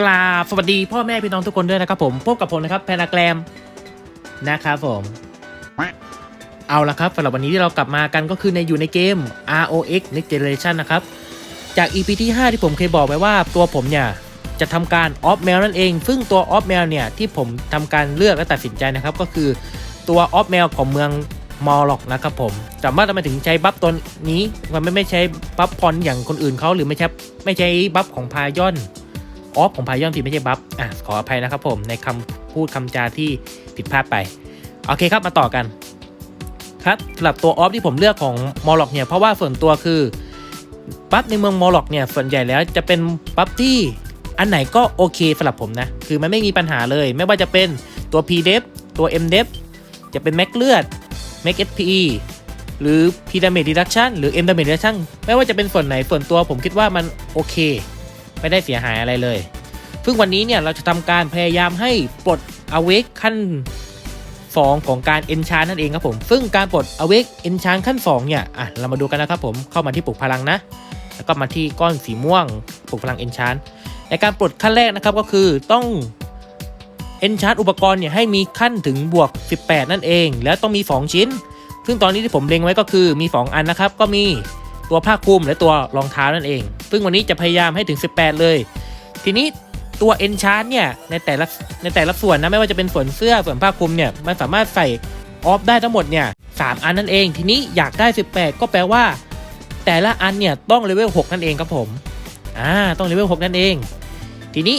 กราบสวัสดีพ่อแม่พี่น้องทุกคนด้วยนะครับผมพบกับผมนะครับแพนาแกรมนะครับผม เอาละครับสำหรับวันนี้ที่เรากลับมากันก็คือในอยู่ในเกม ROX Next Generation นะครับ จาก EP ที่ 5 ที่ผมเคยบอกไปว่าตัวผมเนี่ยจะทำการออฟแมวนั่นเอง ซึ่งตัวออฟแมวเนี่ยที่ผมทำการเลือกและตัดสินใจนะครับ ก็คือตัวออฟแมวของเมืองมอลล็อกนะครับผมสามารถทำไมถึงใช้บัฟตัวนี้มันไม่ไม่ใช้บัฟพรอย่างคนอื่นเขาหรือไม่ใช่ไม่ใช้บัฟของพายอน ออฟของพายอนที่ไม่ใช่บัฟอะขออภัยนะครับผมในคำพูดคำจาที่ผิดพลาดไป โอเคครับมาต่อกัน ครับสำหรับตัวออฟที่ผมเลือกของมอลล็อกเนี่ยเพราะว่าส่วนตัวคือบัฟในเมืองมอลล็อกเนี่ยส่วนใหญ่แล้วจะเป็นบัฟที่อันไหนก็โอเคสำหรับผมนะ คือมันไม่มีปัญหาเลย ไม่ว่าจะเป็นตัว p d e f ตัว m d e f จะเป็นแม็กเลือดแม็ก SP หรือ P damage reduction หรือ M damage reduction ไม่ว่าจะเป็นส่วนไหนส่วนตัวผมคิดว่ามันโอเค ไม่ได้เสียหายอะไรเลย ซึ่งวันนี้เนี่ยเราจะทำการพยายามให้ปลด Awake ขั้น 2 ของการ Enchant นั่นเองครับผม ซึ่งการปลด Awake Enchant ขั้น 2 เนี่ย อะ เรามาดูกันนะครับผม เข้ามาที่ปลุกพลังนะ แล้วก็มาที่ก้อนสีม่วงปลุกพลัง Enchant ในการปลดขั้นแรกนะครับก็คือต้อง Enchant อุปกรณ์เนี่ยให้มีขั้นถึงบวก 18 นั่นเอง แล้วต้องมี 2 ชิ้น ซึ่งตอนนี้ที่ผมเล็งไว้ก็คือมี 2 อันนะครับ ก็มีตัวผ้าคลุมและตัวรองเท้านั่นเอง ซึ่งวันนี้จะพยายามให้ถึง 18 เลย ทีนี้ ตัว Enchant เนี่ยในแต่ละในแต่ละส่วนนะไม่ว่าจะเป็นส่วนเสื้อส่วนผ้าคลุมเนี่ยมันสามารถใส่ออฟได้ทั้งหมดเนี่ยสามอันนั่นเอง ทีนี้อยากได้ 18 ก็แปลว่า แต่ละอันเนี่ยต้องเลเวล6นั่นเองครับผมอ่าต้องเลเวล6นั่นเอง ทีนี้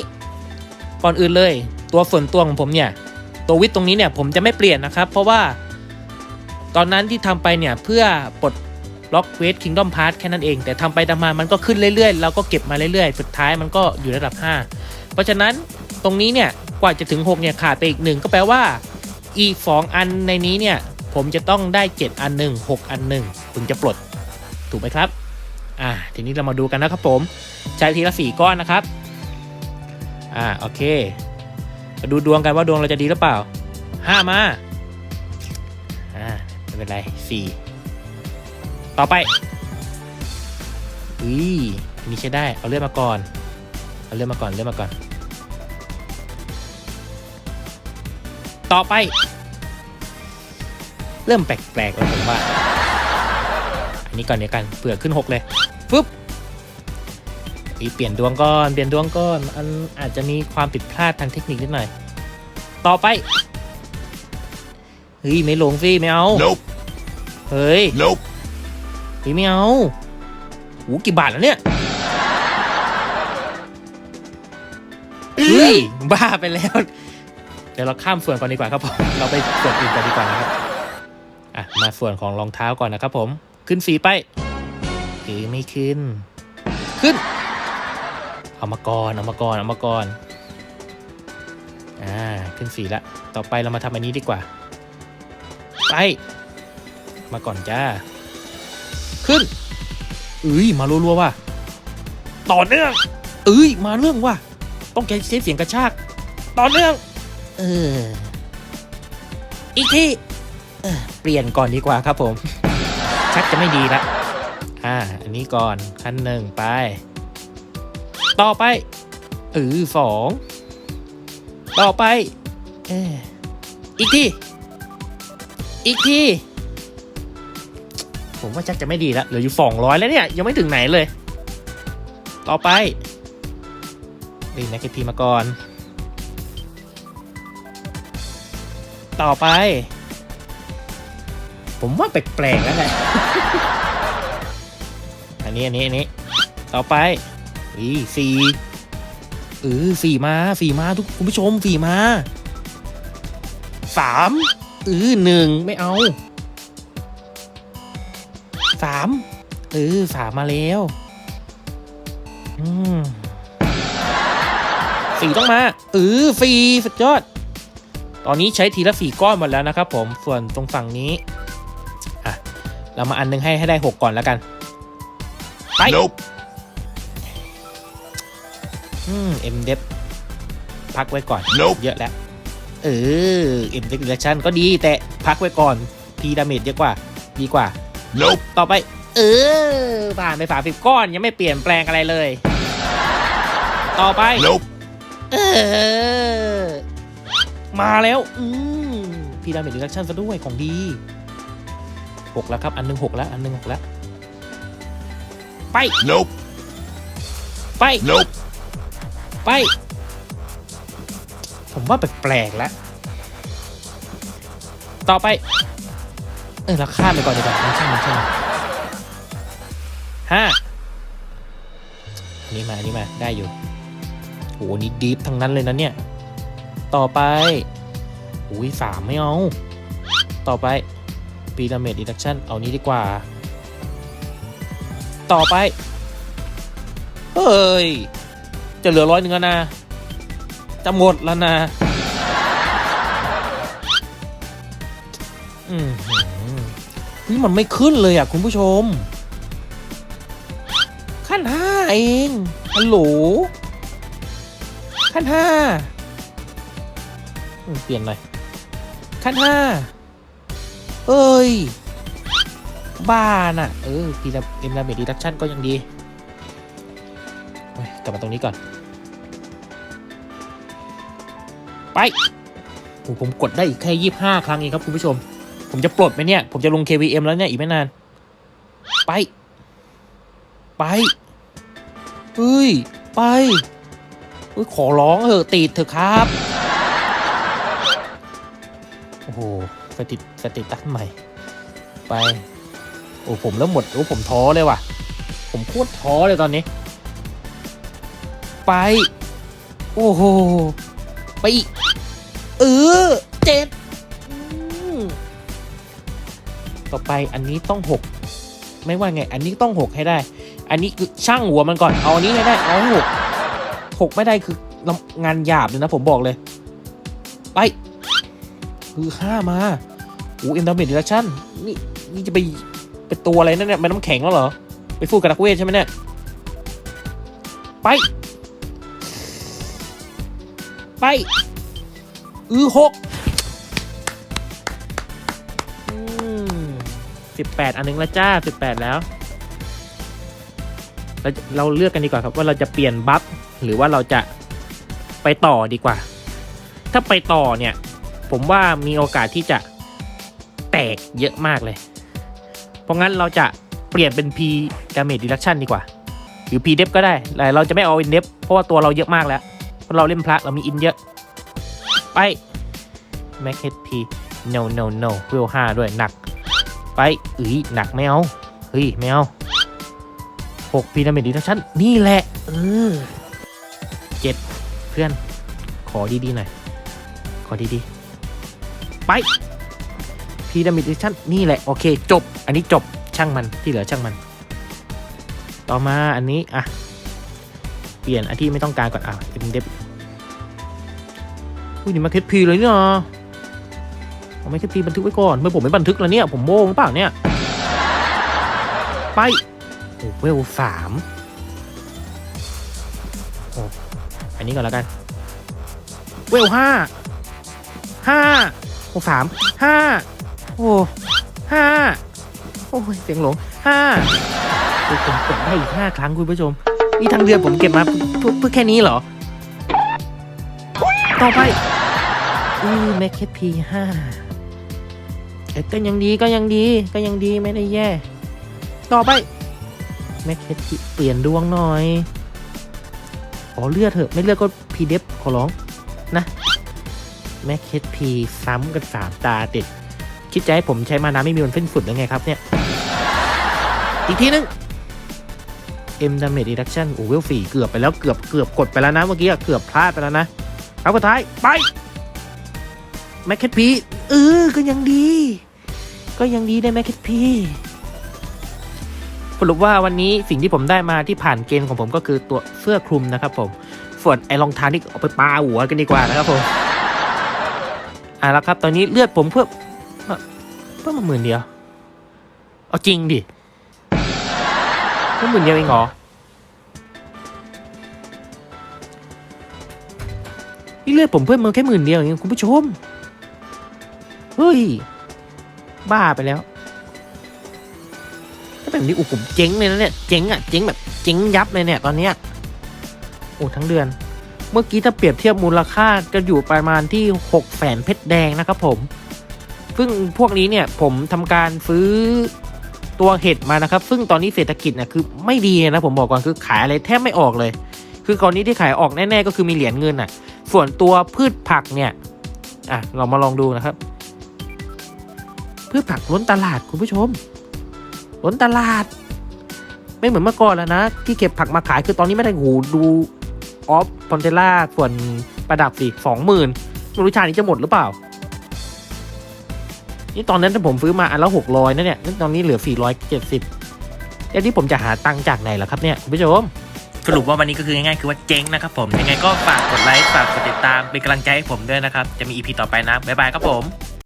ก่อนอื่นเลย ตัวส่วนตัวของผมเนี่ยตัววิทย์ตรงนี้เนี่ยผมจะไม่เปลี่ยนนะครับ เพราะว่าตอนนั้นที่ทำไปเนี่ยเพื่อปลดล็อกเวทคิงดอมพาร์ทแค่นั้นเอง แต่ทำไปทำมามันก็ขึ้นเรื่อยๆ เราก็เก็บมาเรื่อยๆ สุดท้ายมันก็อยู่ระดับ 5 เพราะฉะนั้นตรงนี้เนี่ยกว่าจะถึง 6 เนี่ยขาดไปอีกหนึ่งก็แปลว่า อีก 2 อันในนี้เนี่ย ผมจะต้องได้ 7 อันหนึ่ง6อันหนึ่งถึงจะปลดถูกไหมครับอ่าทีนี้เรามาดูกันนะครับผม ใช้ทีละสี่ก้อนนะครับอ่าโอเคมาดูดวงกันว่าดวงเราจะดีหรือเปล่าห้ามาอ่าไม่เป็นไรสี่ต่อไปอุ้ยนนี้ใช้ได้เอาเลือดมาก่อนเอาเลือดมาก่อนเลือดมาก่อน ต่อไป เริ่มแปลกๆแล้วผมว่า อันนี้ก่อนเดี๋ยวกันเผื่อขึ้นหกเลยฟึบอีเปลี่ยนดวงก่อนเปลี่ยนดวงก่อนอันอาจจะมีความผิดพลาดทางเทคนิคนิดหน่อย ต่อไปเฮ้ยไม่ลงสิไม่เอา Nope. เฮ้ย Nope. เฮ้ยไม่เอาหูกี่บาทแล้วเนี่ยเฮ้ยบ้าไปแล้วเดี๋ยวเราข้ามส่วนก่อนดีกว่าครับผม เราไปส่วนอื่นก่อนดีกว่านะครับ อะ มาส่วนของรองเท้าก่อนนะครับผม ขึ้นสีไปเฮ้ยไม่ขึ้น ขึ้น เอามาก่อน เอามาก่อน เอามาก่อน อ่า ขึ้นสีละ ต่อไปเรามาทำอันนี้ดีกว่า ไป มาก่อนจ้า ขึ้นเอ้ย มารัวๆว่ะ ต่อเนื่องเอ้ย มาเรื่องว่ะ ต้องใช้เสียงกระชาก ต่อเนื่อง เออ อีกทีเออเปลี่ยนก่อนดีกว่าครับผม ชักจะไม่ดีละ อ่า อันนี้ก่อนขั้นหนึ่งไป ต่อไปเออสองต่อไปเอออีกทีอีกทีผมว่าชักจะไม่ดีแล้วเหลืออยู่สองร้อยแล้วเนี่ย ยังไม่ถึงไหนเลย ต่อไปเอ้ยแม็กพีมาก่อน ต่อไป ผมว่าแปลกๆแล้วแหละอันนี้อันนี้อันนี้ ต่อไปอีสี่เออสี่มาสี่มาทุกคุณผู้ชมสี่มาสามเออหนึ่งไม่เอาสามเออสามมาแล้วอืมสี่ต้องมาเออสี่สุดยอด ตอนนี้ใช้ทีละสี่ก้อนหมดแล้วนะครับผมส่วนตรงฝั่งนี้อะเรามาอันนึงให้ให้ได้หกก่อนแล้วกันไป Nope. อืมเอ็มเดฟพักไว้ก่อน Nope. เยอะแล้วเออเอ็มเดฟเรชั่นก็ดีแต่พักไว้ก่อนพีดาเมจเยอะกว่า ดีกว่า Nope. ต่อไป เออผ่านไปสามสิบก้อนยังไม่เปลี่ยนแปลงอะไรเลย ต่อไป Nope. เออ มาแล้ว อืมพีดาเมจดิดักชั่นซะด้วยของดีหกแล้วครับ อันหนึ่งหกแล้ว อันหนึ่งหกแล้ว ไป Nope. ไป Nope. ไป ผมว่าแปลกๆแล้ว ต่อไป เออเราข้ามไปก่อนดีกว่าไม่ใช่ไม่ใช่างมันห้าอันนี้มาอันนี้มา ได้อยู่โหนี่ดีฟทั้งนั้นเลยนะเนี่ย ต่อไป อุ้ยสามไม่เอา ต่อไปพีระมิดอิดักชันเอานี้ดีกว่า ต่อไป เฮ้ย จะเหลือร้อยหนึ่งแล้วนะ จะหมดแล้วนะ อืมหือนี่มันไม่ขึ้นเลยอะ คุณผู้ชม ขั้นห้าเองฮัลโหลขั้นห้า เปลี่ยนหน่อยขั้นห้าเอ้ย บ้าน่ะ เออพีระเอ็มราเมดีดักชั่นก็ยังดีกลับมาตรงนี้ก่อน ไปโอ้ผมกดได้อีกแค่ยี่ห้าครั้งเองครับคุณผู้ชม ผมจะปลดไหมเนี่ย ผมจะลง KVM แล้วเนี่ย อีกไม่นาน ไป ไปเฮ้ย ไปเฮ้ย ขอร้องเถอะติดเถอะครับ โอ้โหสติสติตั้งใหม่ ไป โอ้ผมเริ่มหมด โอ้ผมท้อเลยว่ะ ผมโคตรท้อเลยตอนนี้ ไป โอ้โห ไปอีกเออเจ็ดต่อไปอันนี้ต้องหกไม่ว่าไง อันนี้ต้องหกให้ได้ อันนี้คือช่างหัวมันก่อน เอาอันนี้ให้ได้ เอาหกหกไม่ได้คืองานหยาบเลยนะผมบอกเลย ไป คือห้ามาโอ้เอ็มดามจดิลชั่นนี่นี่จะไปเป็นตัวอะไรนั่นเนี่ยมันน้ำแข็งแล้วเหรอ ไปฟูกับนักเวทใช่ไหมเนี่ย ไป ไป อือหกสิบแปดอันนึงแล้วจ้าสิบแปดแล้ว เราเราเลือกกันดีกว่าครับว่าเราจะเปลี่ยนบัฟหรือว่าเราจะไปต่อดีกว่า ถ้าไปต่อเนี่ย ผมว่ามีโอกาสที่จะแตกเยอะมากเลย เพราะงั้นเราจะเปลี่ยนเป็น P damage reduction ดีกว่า หรือ P dep ก็ได้แต่เราจะไม่เอา in dep เพราะว่าตัวเราเยอะมากแล้ว เพราะเราเล่นพระเรามี in เยอะ ไป max HP no no no เวลห้าด้วยหนัก ไปเอ้ยหนักไม่เอา เฮ้ย ไม่เอาหก P damage reduction นี่แหละ เออเจ็ดเพื่อน ขอดี ๆ หน่อย ขอดี ๆ ไปพีดามิดิชั่นนี่แหละ โอเค จบ อันนี้จบช่างมันที่เหลือช่างมัน ต่อมาอันนี้ อะ เปลี่ยนอันที่ไม่ต้องการก่อน อะเอ็มเดฟอุ้ยนี่มาเคสพีเลยเนี่ยเอาไม่เคสพีบันทึกไว้ก่อน เมื่อผมไม่บันทึกแล้วเนี่ย ผมโม้หรือเปล่าเนี่ย ไปโอ้เวลสามโอ้อันนี้ก่อนแล้วกัน เวลห้าห้า กสามห้าโอ้ห้าโอ้ยเสียงหลงห้าผมกดได้อีกห้าครั้งคุณผู้ชมนี่ทั้งเดือนผมเก็บมาเพื่อแค่นี้เหรอ ต่อไปอือแม็กเคพีห้าเอ้ยก็ยังดีก็ยังดีก็ยังดีไม่ได้แย่ ต่อไปแม็กเคพีเปลี่ยนดวงหน่อยขอเลือดเถอะ ไม่เลือดก็พีเดฟขอร้องนะ แม็กเคพีซ้ำกันสามตาติด คิดจะให้ผมใช้มานาไม่มีวันเส้นสุดหรือไงครับเนี่ย อีกทีนึง M damage reduction โอ้เวลสี่เกือบไปแล้วเกือบเกือบกดไปแล้วนะเมื่อกี้เกือบพลาดไปแล้วนะเอาสุดท้ายไปแม็กเคพีเออก็ยังดี ก็ยังดีได้แม็กเคพีสรุปว่าวันนี้สิ่งที่ผมได้มาที่ผ่านเกณฑ์ของผมก็คือตัวเสื้อคลุมนะครับผม ส่วนไอ้รองเท้านี่เอาไปปาหัวกันดีกว่านะครับผม อะแล้วครับ ตอนนี้เลือดผมเพิ่มเพิ่มมาหมื่นเดียว เอาจริงดิเพิ่มหมื่นเดียวเองเหรอนี่เลือดผมเพิ่มมาแค่หมื่นเดียวเองคุณผู้ชม เฮ้ย บ้าไปแล้ว ถ้าแบบนี้อุยผมเจ๊งเลยนะเนี่ย เจ๊งอะ เจ๊งแบบ เจ๊งยับเลยเนี่ยตอนเนี้ยโอ้ทั้งเดือน เมื่อกี้ถ้าเปรียบเทียบมูลค่าจะอยู่ประมาณที่6แสนเพชรแดงนะครับผม ซึ่งพวกนี้เนี่ยผมทำการซื้อตัวเห็ดมานะครับ ซึ่งตอนนี้เศรษฐกิจเนี่ยคือไม่ดีนะผมบอกก่อนคือขายอะไรแทบไม่ออกเลย คือก่อนนี้ที่ขายออกแน่ๆก็คือมีเหรียญเงินอะ ส่วนตัวพืชผักเนี่ยอะเรามาลองดูนะครับ พืชผักล้นตลาดคุณผู้ชม ล้นตลาด ไม่เหมือนเมื่อก่อนแล้วนะ ที่เก็บผักมาขายคือตอนนี้ไม่ได้หูดู ออฟพอนเทล่าส่วนประดับสิสองหมื่นไม่รู้ชานี้จะหมดหรือเปล่า นี่ตอนนั้นถ้าผมซื้อมาอันละหกร้อยนะเนี่ยตอนนี้เหลือสี่ร้อยเจ็ดสิบแล้วที่ผมจะหาตังค์จากไหนล่ะครับเนี่ยคุณผู้ชมสรุปว่าวันนี้ก็คือง่ายๆคือว่าเจ๊งนะครับผมยังไงก็ฝากกดไลค์ฝากกดติดตามเป็นกำลังใจให้ผมด้วยนะครับ จะมีอีพีต่อไปนะบ๊ายบายครับผม